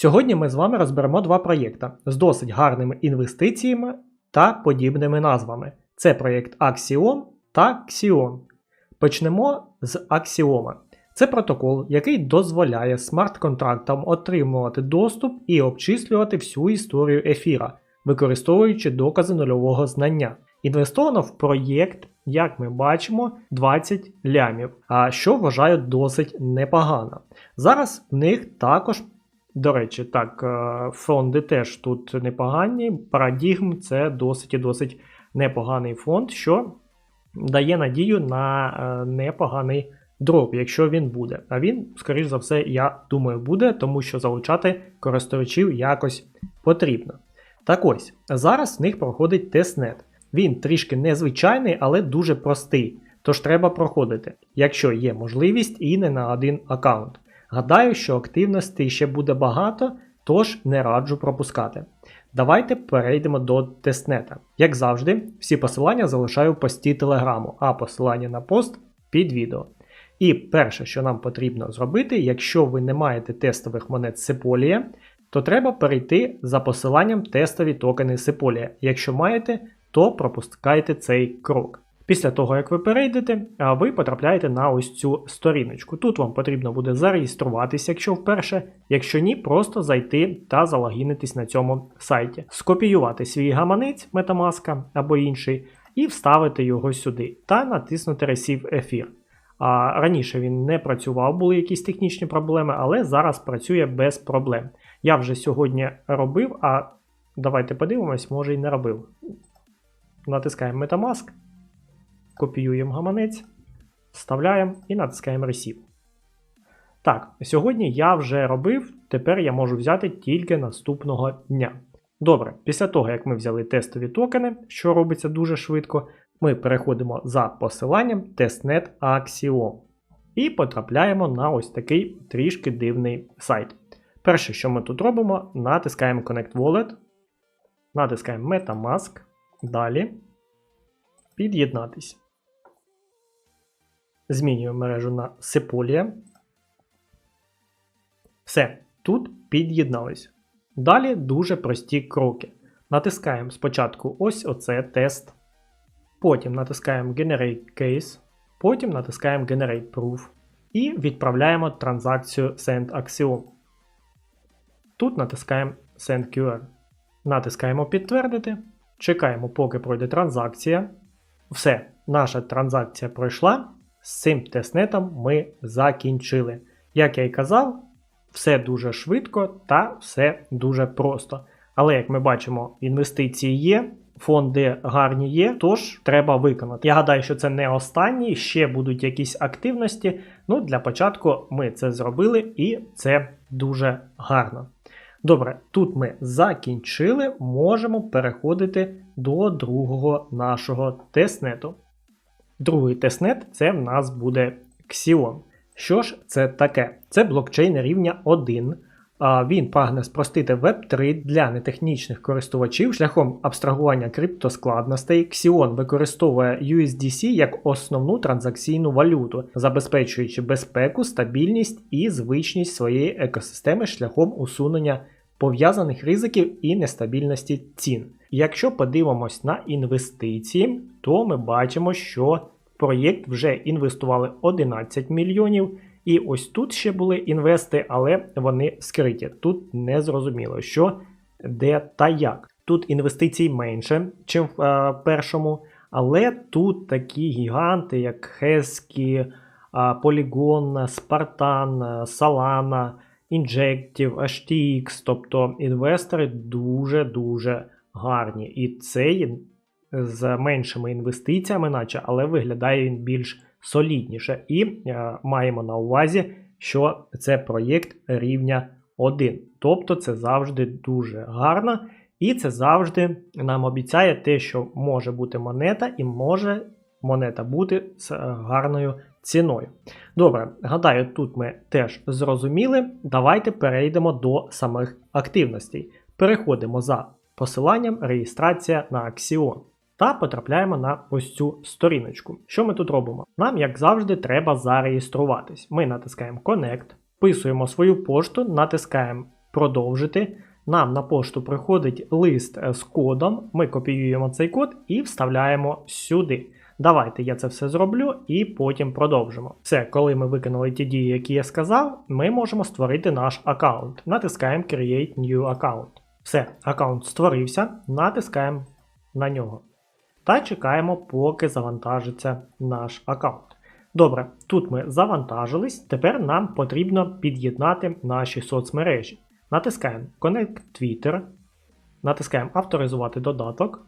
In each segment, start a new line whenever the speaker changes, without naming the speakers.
Сьогодні ми з вами розберемо два проєкти з досить гарними інвестиціями та подібними назвами. Це проєкт Axiom та Xion. Почнемо з Axioma. Це протокол, який дозволяє смарт-контрактам отримувати доступ і обчислювати всю історію ефіра, використовуючи докази нульового знання. Інвестовано в проєкт, як ми бачимо, 20 лямів, а що вважаю досить непогано. Зараз в них також до речі, так, е, фонди теж тут непогані. Парадігм це досить і досить непоганий фонд, що дає надію на е, непоганий дроп, якщо він буде. А він, скоріш за все, я думаю, буде, тому що залучати користувачів якось потрібно. Так ось, зараз в них проходить тестнет. Він трішки незвичайний, але дуже простий. Тож треба проходити, якщо є можливість і не на один аккаунт. Гадаю, що активностей ще буде багато, тож не раджу пропускати. Давайте перейдемо до тестнета. Як завжди, всі посилання залишаю в пості телеграму, а посилання на пост під відео. І перше, що нам потрібно зробити, якщо ви не маєте тестових монет Сеполія, то треба перейти за посиланням тестові токени Сеполія. Якщо маєте, то пропускайте цей крок. Після того, як ви перейдете, ви потрапляєте на ось цю сторіночку. Тут вам потрібно буде зареєструватися, якщо вперше, якщо ні, просто зайти та залогінитись на цьому сайті, скопіювати свій гаманець Metamask або інший, і вставити його сюди, та натиснути Receive ефір. А Раніше він не працював, були якісь технічні проблеми, але зараз працює без проблем. Я вже сьогодні робив, а давайте подивимось, може і не робив. Натискаємо Metamask. Копіюємо гаманець, вставляємо і натискаємо Receive. Так, сьогодні я вже робив, тепер я можу взяти тільки наступного дня. Добре, після того, як ми взяли тестові токени, що робиться дуже швидко, ми переходимо за посиланням testnet Axiom і потрапляємо на ось такий трішки дивний сайт. Перше, що ми тут робимо, натискаємо Connect Wallet, натискаємо Metamask, далі під'єднатись. Змінюємо мережу на Sepolia. Все, тут під'єднались. Далі дуже прості кроки. Натискаємо спочатку ось оце тест. Потім натискаємо Generate Case. Потім натискаємо Generate Proof. І відправляємо транзакцію Send Axiom. Тут натискаємо Send QR. Натискаємо Підтвердити. Чекаємо, поки пройде транзакція. Все, наша транзакція пройшла. З цим тестнетом ми закінчили. Як я і казав, все дуже швидко та все дуже просто. Але, як ми бачимо, інвестиції є, фонди гарні є, тож треба виконати. Я гадаю, що це не останні, ще будуть якісь активності. Ну, для початку ми це зробили, і це дуже гарно. Добре, тут ми закінчили, можемо переходити до другого нашого тестнету. Другий тестнет це в нас буде Xion. Що ж це таке? Це блокчейн рівня 1. Він прагне спростити Web3 для нетехнічних користувачів шляхом абстрагування криптоскладностей. Xion використовує USDC як основну транзакційну валюту, забезпечуючи безпеку, стабільність і звичність своєї екосистеми шляхом усунення пов'язаних ризиків і нестабільності цін. Якщо подивимось на інвестиції, то ми бачимо, що в проєкт вже інвестували 11 мільйонів. І ось тут ще були інвести, але вони скриті. Тут не зрозуміло, що, де та як. Тут інвестицій менше, ніж в е, першому, але тут такі гіганти, як Хескі, е, Polygon, Spartan, Injective, HTX, тобто інвестори дуже-дуже гарні. І цей з меншими інвестиціями, наче, але виглядає він більш солідніше. І е, маємо на увазі, що це проєкт рівня 1. Тобто це завжди дуже гарно. І це завжди нам обіцяє те, що може бути монета, і може монета бути з е, гарною ціною. Добре, гадаю, тут ми теж зрозуміли. Давайте перейдемо до самих активностей. Переходимо за посиланням реєстрація на Axion та потрапляємо на ось цю сторіночку. Що ми тут робимо? Нам, як завжди, треба зареєструватись. Ми натискаємо Connect, вписуємо свою пошту, натискаємо Продовжити. Нам на пошту приходить лист з кодом. Ми копіюємо цей код і вставляємо сюди. Давайте я це все зроблю і потім продовжимо. Все, коли ми виконали ті дії, які я сказав, ми можемо створити наш аккаунт. Натискаємо Create New Account. Все, аккаунт створився, натискаємо на нього. Та чекаємо, поки завантажиться наш аккаунт. Добре, тут ми завантажились. Тепер нам потрібно під'єднати наші соцмережі. Натискаємо Connect Twitter, натискаємо Авторизувати додаток.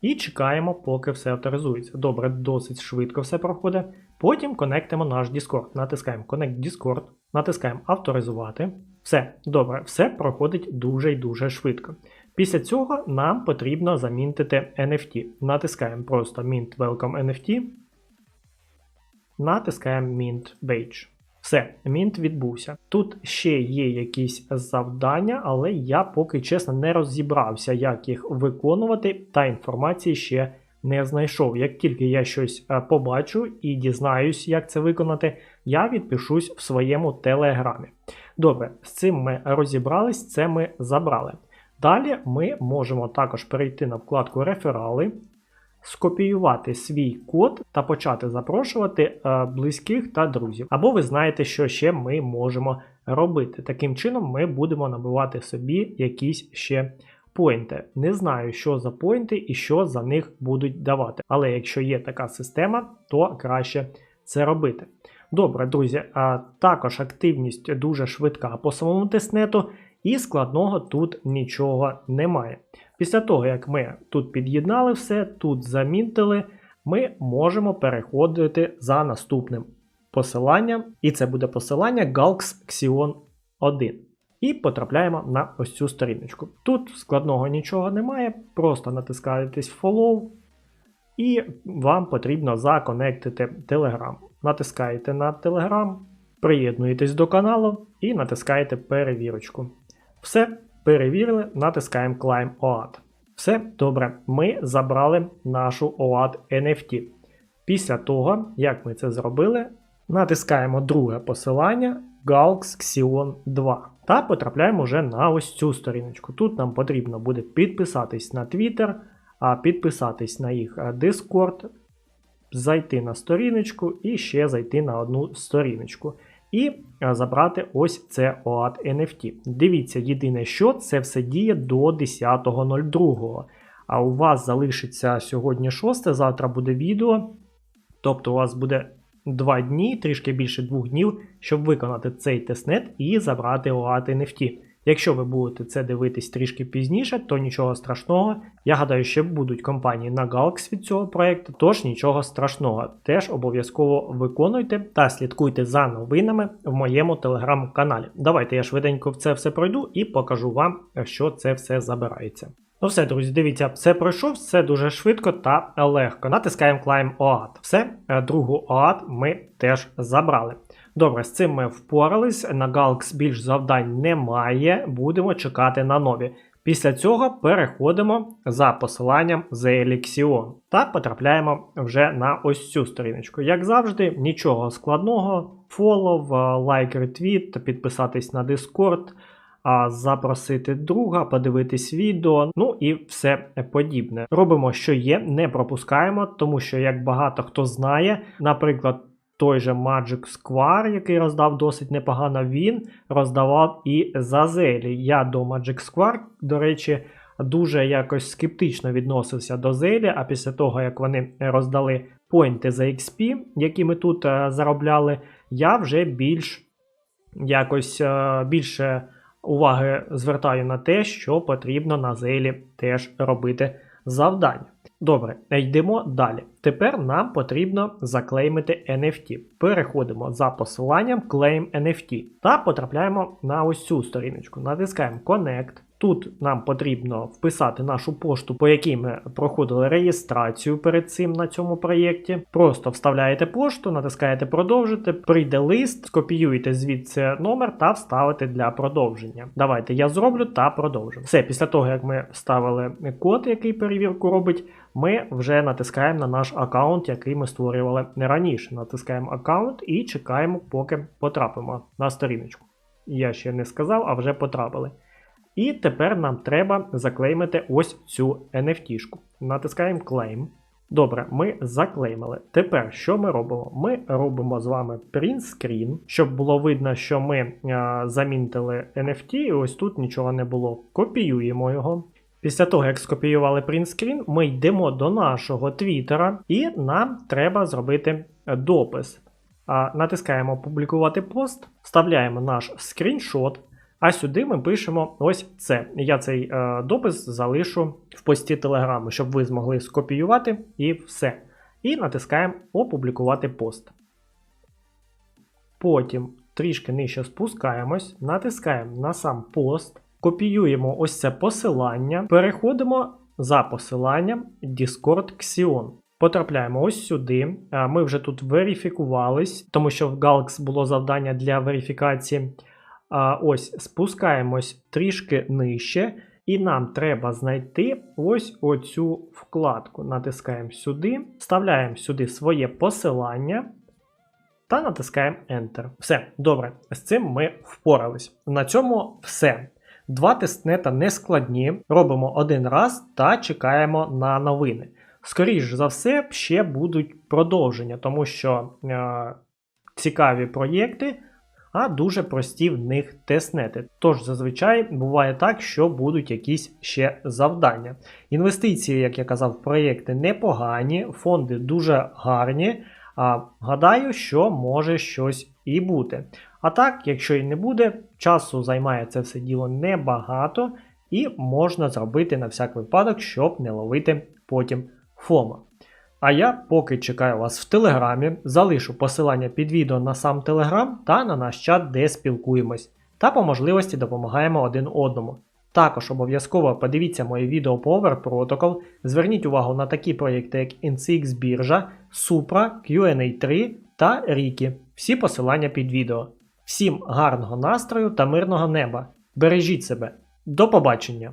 І чекаємо, поки все авторизується. Добре, досить швидко все проходить. Потім конектимо наш Discord. Натискаємо Connect Discord, натискаємо Авторизувати. Все, добре, все проходить дуже і дуже швидко. Після цього нам потрібно замінтити NFT. Натискаємо просто Mint Welcome NFT. Натискаємо Mint Badge. Все, мінт відбувся. Тут ще є якісь завдання, але я поки чесно не розібрався, як їх виконувати, та інформації ще не знайшов. Як тільки я щось е, побачу і дізнаюсь, як це виконати, я відпишусь в своєму телеграмі. Добре, з цим ми розібрались, це ми забрали. Далі ми можемо також перейти на вкладку Реферали скопіювати свій код та почати запрошувати е, близьких та друзів. Або ви знаєте, що ще ми можемо робити. Таким чином, ми будемо набивати собі якісь ще поінти. Не знаю, що за поінти і що за них будуть давати. Але якщо є така система, то краще це робити. Добре, друзі, а також активність дуже швидка по самому тестнету, і складного тут нічого немає. Після того, як ми тут під'єднали все, тут замінтили, ми можемо переходити за наступним посиланням, і це буде посилання Galx Xion 1. І потрапляємо на ось цю сторіночку. Тут складного нічого немає, просто натискаєтесь Follow, і вам потрібно законектити Telegram. Натискаєте на Telegram, приєднуєтесь до каналу і натискаєте перевірочку. Все, перевірили, натискаємо Climb OAT. Все добре, ми забрали нашу OAT NFT. Після того, як ми це зробили, натискаємо друге посилання Galx Xion 2 та потрапляємо вже на ось цю сторіночку. Тут нам потрібно буде підписатись на Twitter, підписатись на їх Discord, зайти на сторіночку і ще зайти на одну сторіночку і е, забрати ось це OAT NFT. Дивіться, єдине, що це все діє до 10.02. А у вас залишиться сьогодні 6, завтра буде відео. Тобто у вас буде 2 дні, трішки більше 2 днів, щоб виконати цей тестнет і забрати OAT NFT. Якщо ви будете це дивитись трішки пізніше, то нічого страшного. Я гадаю, ще будуть компанії на Galaxy від цього проєкту, тож нічого страшного. Теж обов'язково виконуйте та слідкуйте за новинами в моєму телеграм-каналі. Давайте я швиденько в це все пройду і покажу вам, що це все забирається. Ну все, друзі, дивіться, все пройшов, все дуже швидко та легко. Натискаємо Climb OAT. Все, е, другу OAT ми теж забрали. Добре, з цим ми впорались. На Galx більш завдань немає. Будемо чекати на нові. Після цього переходимо за посиланням The Elixion та потрапляємо вже на ось цю сторіночку. Як завжди, нічого складного. Follow, лайк, ретвіт, підписатись на Discord, запросити друга, подивитись відео, ну і все подібне. Робимо, що є, не пропускаємо, тому що, як багато хто знає, наприклад той же Magic Square, який роздав досить непогано, він роздавав і за Зелі. Я до Magic Square, до речі, дуже якось скептично відносився до Зелі, а після того, як вони роздали поінти за XP, які ми тут е, заробляли, я вже більш якось е, більше уваги звертаю на те, що потрібно на Зелі теж робити завдання. Добре, йдемо далі. Тепер нам потрібно заклеймити NFT. Переходимо за посиланням Claim NFT та потрапляємо на ось цю сторіночку. Натискаємо Connect. Тут нам потрібно вписати нашу пошту, по якій ми проходили реєстрацію перед цим на цьому проєкті. Просто вставляєте пошту, натискаєте продовжити, прийде лист, скопіюєте звідси номер та вставите для продовження. Давайте я зроблю та продовжимо. Все, після того як ми вставили код, який перевірку робить, ми вже натискаємо на наш аккаунт, який ми створювали не раніше. Натискаємо аккаунт і чекаємо, поки потрапимо на сторіночку. Я ще не сказав, а вже потрапили. І тепер нам треба заклеймити ось цю NFT-шку. Натискаємо Claim. Добре, ми заклеймили. Тепер що ми робимо? Ми робимо з вами print screen, щоб було видно, що ми а, замінтили NFT, і ось тут нічого не було. Копіюємо його. Після того, як скопіювали print screen, ми йдемо до нашого твіттера, і нам треба зробити е, допис. А, натискаємо Публікувати пост, вставляємо наш скріншот. А сюди ми пишемо ось це. Я цей е, допис залишу в пості Телеграму, щоб ви змогли скопіювати і все. І натискаємо Опублікувати пост. Потім трішки нижче спускаємось, натискаємо на сам пост, копіюємо ось це посилання, переходимо за посиланням Discord Xion. Потрапляємо ось сюди. Ми вже тут верифікувались, тому що в Galx було завдання для верифікації. А, Ось спускаємось трішки нижче, і нам треба знайти ось оцю вкладку. Натискаємо сюди, вставляємо сюди своє посилання та натискаємо Enter. Все, добре, з цим ми впорались. На цьому все. Два тестнета не складні. Робимо один раз та чекаємо на новини. Скоріше за все, ще будуть продовження, тому що е, цікаві проєкти а дуже прості в них тестнети. Тож зазвичай буває так, що будуть якісь ще завдання. Інвестиції, як я казав, проєкти непогані, фонди дуже гарні. А гадаю, що може щось і бути. А так, якщо і не буде, часу займає це все діло небагато, і можна зробити на всяк випадок, щоб не ловити потім ФОМа. А я поки чекаю вас в Телеграмі, залишу посилання під відео на сам Телеграм та на наш чат, де спілкуємось, та по можливості допомагаємо один одному. Також обов'язково подивіться моє відео по Over Protocol, зверніть увагу на такі проєкти, як NCX біржа, Supra, QNA3 та Riki. Всі посилання під відео. Всім гарного настрою та мирного неба! Бережіть себе! До побачення!